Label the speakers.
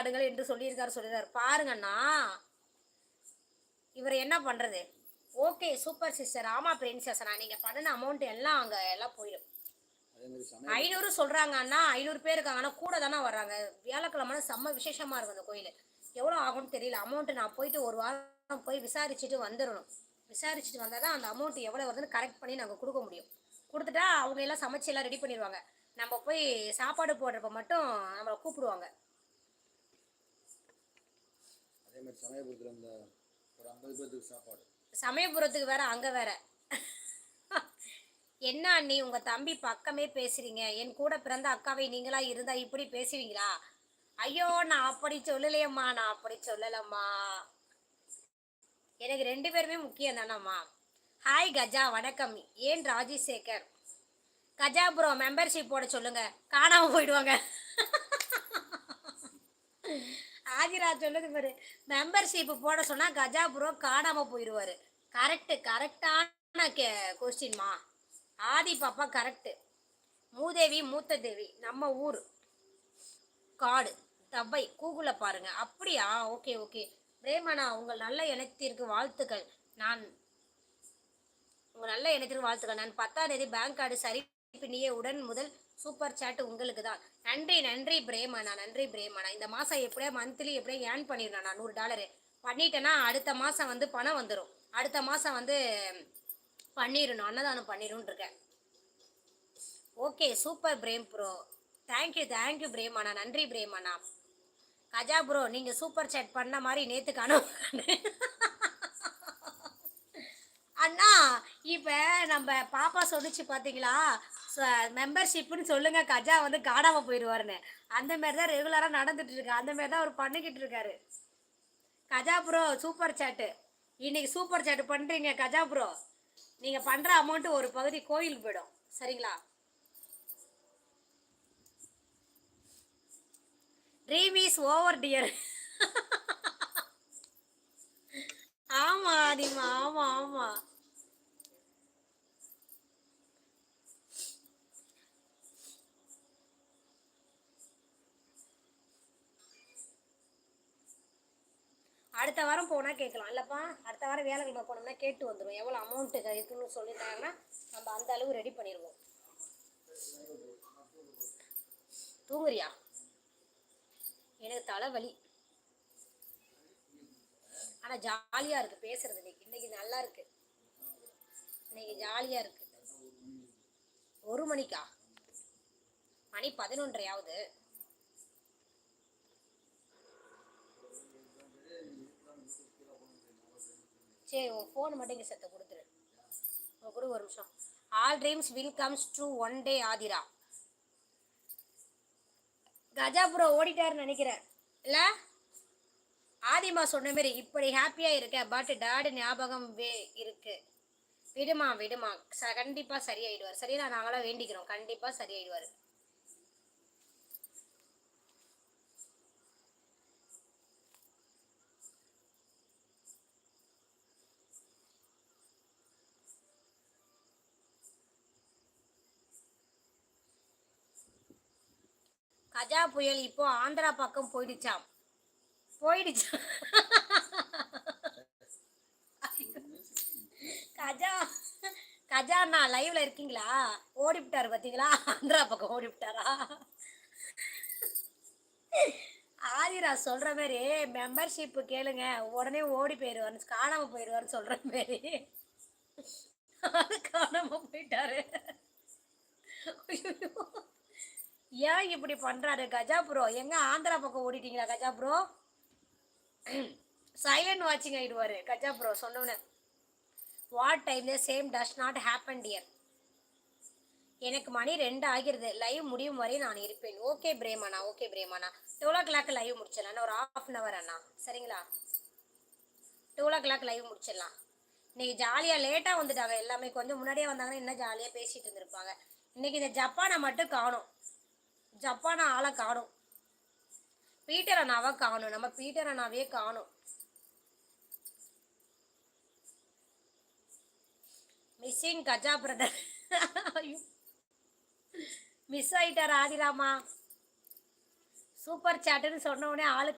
Speaker 1: கொண்டாடுங்கள் என்று சொல்லியிருக்காரு சொல்லியிருக்காரு பாருங்கண்ணா. இவர் என்ன பண்ணுறது ஓகே சூப்பர் சிஸ்டர். ஆமாம் பிரின்சஸ்ண்ணா நீங்கள் பண்ணின அமௌண்ட் எல்லாம் அங்கே எல்லாம் போயிடும். ஐநூறு சொல்கிறாங்க அண்ணா. ஐநூறு பேர் இருக்காங்க. ஆனால் கூட தானே வர்றாங்க. வியாழக்கிழமை செம்ம விசேஷமாக இருக்கும் அந்த கோயில். எவ்வளோ ஆகும்னு தெரியல. அமௌண்ட்டு நான் போயிட்டு ஒரு வாரம் போய் விசாரிச்சுட்டு வந்துடணும். விசாரிச்சுட்டு வந்தால் தான் அந்த அமௌண்ட் எவ்வளோ வருதுன்னு கரெக்ட் பண்ணி நாங்கள் கொடுக்க முடியும். கொடுத்துட்டா அவங்க எல்லாம் சமைச்சு எல்லாம் ரெடி பண்ணிடுவாங்க. நம்ம போய் சாப்பாடு போடுறப்ப மட்டும் நம்மளை கூப்பிடுவாங்க.
Speaker 2: அதேமாதிரி சமயபுரத்தில் இந்த ஒரு ஐம்பது பேர்த்துக்கு சாப்பாடு.
Speaker 1: சமயபுரத்துக்கு வேற அங்கே வேற. என்ன அண்ணி உங்கள் தம்பி பக்கமே பேசுறீங்க. என் கூட பிறந்த அக்காவை நீங்களா இருந்தா இப்படி பேசுவீங்களா? ஐயோ நான் அப்படி சொல்லலையம்மா நான் அப்படி சொல்லலம்மா. எனக்கு ரெண்டு பேருமே முக்கியம் தானம்மா. ஹாய் கஜா வணக்கம். ஏன் ராஜசேகர்? கஜா ப்ரோ மெம்பர்ஷிப் போட சொல்லுங்க. காணாமல் போயிடுவாங்க. ஆதிராஜ் சொல்லுது பாரு மெம்பர்ஷிப் போட சொன்னால் கஜா ப்ரோ காணாமல் போயிடுவாரு கரெக்டு கரெக்டான கே கொஸ்டின்மா ஆதி பாப்பா கரெக்டு மூதேவி மூத்த தேவி நம்ம ஊர். காடு தவ்வை கூகுளில் பாருங்க. அப்படியா? ஓகே ஓகே பிரேமனா உங்கள் நல்ல இனத்திற்கு வாழ்த்துக்கள். நான் உங்கள் நல்ல இனத்திற்கு வாழ்த்துக்கள். நான் பத்தாம் தேதி பேங்க் கார்டு சரி பின்னிய உடன் முதல் சூப்பர் சாட் உங்களுக்கு தான் நன்றி நன்றி பிரேமனா நன்றி பிரேமாண்ணா. இந்த மாதம் எப்படியோ மந்த்லி எப்படியோ ஏர்ன் பண்ணிடுறேன் நான் நூறு டாலரு பண்ணிட்டேன்னா அடுத்த மாதம் வந்து பணம் வந்துடும் அடுத்த மாதம் வந்து பண்ணிடணும் அன்னதானம் பண்ணிடணும் இருக்கேன் okay super Prem bro thank you thank you பிரேமண்ணா. நன்றி பிரேமண்ணா. கஜா ப்ரோ நீங்கள் சூப்பர் சேட் பண்ண மாதிரி நேற்று காணும் அண்ணா இப்போ நம்ம பாப்பா சொல்லிச்சு பார்த்தீங்களா மெம்பர்ஷிப்னு சொல்லுங்க கஜா வந்து காணாமல் போயிடுவாருன்னு அந்த மாதிரி தான் ரெகுலராக நடந்துட்டு இருக்கு. அந்த மாதிரி தான் அவர் பண்ணிக்கிட்டு இருக்காரு. கஜா ப்ரோ சூப்பர் சேட்டு இன்னைக்கு சூப்பர் சேட்டு பண்ணுறீங்க கஜா ப்ரோ நீங்கள் பண்ணுற அமௌண்ட்டு ஒரு பகுதி கோயிலுக்கு போயிடும். சரிங்களா? ட்ரீம் இஸ் ஓவர் டியர் அடுத்த வாரம் போனால் கேட்கலாம். இல்லைப்பா அடுத்த வாரம் வேலைக்கிழமை போனோம்னா கேட்டு வந்துடும் எவ்வளோ அமௌண்ட்டு இருக்குன்னு சொல்லியிருந்தாங்கன்னா நம்ம அந்த அளவு ரெடி பண்ணிடுவோம் தூங்குறியா? எனக்கு தலைவலி. ஆனால் ஜாலியாக இருக்குது பேசுறது இன்னைக்கு. இன்னைக்கு நல்லா இருக்கு. இன்னைக்கு ஜாலியாக இருக்கு. ஒரு மணிக்கா? மணி பதினொன்றையாவது. சரி உன் ஃபோன் மட்டும் இங்கே செத்த கொடுத்துரு. உன் கூட ஒரு நிமிஷம். All dreams will comes true one day Aathira. Gaja bro ஓடிட்டாருன்னு நினைக்கிறேன். இல்லை? ஆதிமா சொன்ன மாதிரி இப்படி ஹாப்பியாக இருக்க பட் டாடு ஞாபகம் வே இருக்கு. விடுமா விடுமா. ச கண்டிப்பாக சரியாயிடுவார். சரியா நாங்களாம் வேண்டிக்கிறோம். கண்டிப்பாக சரியாயிடுவார். கஜா புயல் இப்போ ஆந்திரா பக்கம் போயிடுச்சாம். போயிடுச்சா. கஜா கஜா நான் லைவ்ல இருக்கீங்களா? ஓடிவிட்டாரு பார்த்தீங்களா? ஆந்திரா பக்கம் ஓடிவிட்டாரா? ஆதிரா சொல்ற மாதிரி மெம்பர்ஷிப் கேளுங்க. உடனே ஓடி போயிடுவாரு. காணாம போயிடுவாருன்னு சொல்ற மாதிரி. காணாம போயிட்டாரு. ஐயோ. ஏன் இப்படி பண்ணுறாரு கஜா ப்ரோ எங்க ஆந்திரா பக்கம் ஓடிட்டீங்களா கஜா ப்ரோ சைலண்ட் வாட்சிங் ஆயிடுவாரு கஜா ப்ரோ சொன்னோன்னு வாட் டைம்ல same does not happen dear எனக்கு மணி ரெண்டு ஆகிறது லைவ் முடியும் வரை நான் இருப்பேன். ஓகே பிரேமாண்ணா ஓகே பிரேமாண்ணா டுவெல் ஓ கிளாக் லைவ் முடிச்சிடலாம். ஒரு ஆஃப் அன் அவர் அண்ணா. சரிங்களா? டுவெல் ஓ கிளாக் லைவ் முடிச்சிடலாம். இன்னைக்கு ஜாலியாக லேட்டாக வந்துட்டாங்க. எல்லாமே கொஞ்சம் முன்னாடியே வந்தாங்கன்னா இன்னும் ஜாலியாக பேசிட்டு இருந்திருப்பாங்க. இன்னைக்கு இந்த ஜப்பானை மட்டும் காணும். ஜப்பான் ஆளை காணும். பீட்டர் அண்ணாவை காணும். நம்ம பீட்டர் அண்ணாவே காணும். Missing Gaja brother. மிஸ் ஆயிட்டார் ஆதிராமா? சூப்பர் சாட்டுன்னு சொன்ன உடனே ஆளு